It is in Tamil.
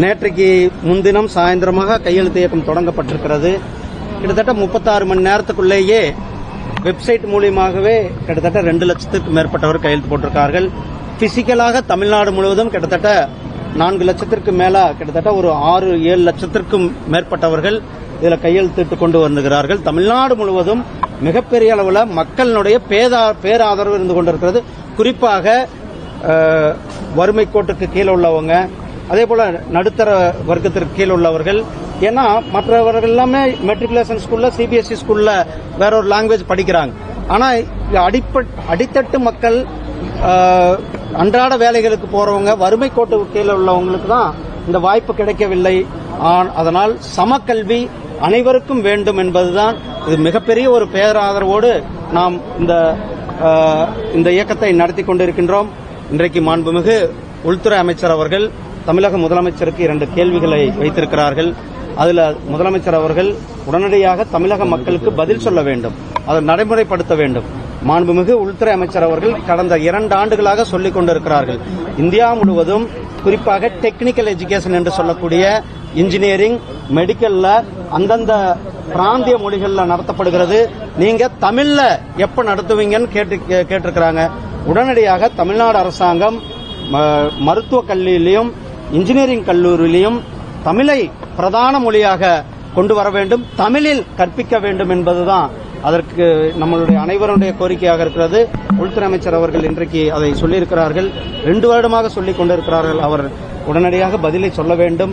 நேற்றைக்கு முன்தினம் சாயந்தரமாக கையெழுத்து இயக்கம் தொடங்கப்பட்டிருக்கிறது. கிட்டத்தட்ட முப்பத்தாறு மணி நேரத்துக்குள்ளேயே வெப்சைட் மூலியமாகவே கிட்டத்தட்ட ரெண்டு லட்சத்துக்கு மேற்பட்டவர் கையெழுத்து போட்டிருக்கார்கள். பிசிக்கலாக தமிழ்நாடு முழுவதும் கிட்டத்தட்ட நான்கு லட்சத்திற்கு மேல கிட்டத்தட்ட ஒரு ஆறு ஏழு லட்சத்திற்கும் மேற்பட்டவர்கள் இதில் கையெழுத்திட்டு கொண்டு வந்துகிறார்கள் தமிழ்நாடு முழுவதும் மிகப்பெரிய அளவில் மக்களினுடைய பேதா பேராதரவு இருந்து கொண்டிருக்கிறது. குறிப்பாக வறுமை கோட்டுக்கு கீழே உள்ளவங்க அதே போல நடுத்தர வர்க்கத்திற்கு கீழ் உள்ளவர்கள். ஏன்னா மற்றவர்கள் எல்லாமே மெட்ரிகுலேஷன் ஸ்கூல்ல சிபிஎஸ்சி ஸ்கூல்ல வேற ஒரு லாங்குவேஜ் படிக்கிறாங்க. ஆனா அடிப்பட் அடித்தட்டு மக்கள் அன்றாட வேலைகளுக்கு போறவங்க வறுமை கோட்டுக்கு கீழே உள்ளவங்களுக்கு தான் இந்த வாய்ப்பு கிடைக்கவில்லை. ஆன்- அதனால் சமக்கல்வி அனைவருக்கும் வேண்டும் என்பதுதான் இது மிகப்பெரிய ஒரு பேராதரவோடு நாம் இந்த இந்த இயக்கத்தை நடத்தி கொண்டிருக்கின்றோம். இன்றைக்கு மாண்புமிகு உள்துறை அமைச்சர் அவர்கள் தமிழக முதலமைச்சருக்கு இரண்டு கேள்விகளை வைத்திருக்கிறார்கள். அதில் முதலமைச்சர் அவர்கள் உடனடியாக தமிழக மக்களுக்கு பதில் சொல்ல வேண்டும். அதை நடைமுறைப்படுத்த வேண்டும். மாண்புமிகு உள்துறை அமைச்சர் அவர்கள் கடந்த இரண்டு ஆண்டுகளாக சொல்லிக் கொண்டிருக்கிறார்கள். இந்தியா முழுவதும் குறிப்பாக டெக்னிக்கல் எஜுகேஷன் என்று சொல்லக்கூடிய இன்ஜினியரிங் மெடிக்கல்ல அந்தந்த பிராந்திய மொழிகளில் நடத்தப்படுகிறது. நீங்க தமிழ்ல எப்ப நடத்துவீங்கன்னு கேட்டு கே- கேட்டிருக்கிறாங்க. உடனடியாக தமிழ்நாடு அரசாங்கம் ம- மருத்துவக் கல்லூரியிலையும் இன்ஜினியரிங் கல்லூரியிலையும் தமிழை பிரதான மொழியாக கொண்டு வர வேண்டும் தமிழில் கற்பிக்க வேண்டும் என்பதுதான் அதற்கு நம்மளுடைய அனைவருடைய கோரிக்கையாக இருக்கிறது. உள்துறை அமைச்சர் அவர்கள் இன்றைக்கு அதை சொல்லியிருக்கிறார்கள். ரெண்டு வருடமாக சொல்லிக் கொண்டிருக்கிறார்கள் அவர் உடனடியாக பதிலை சொல்ல வேண்டும்.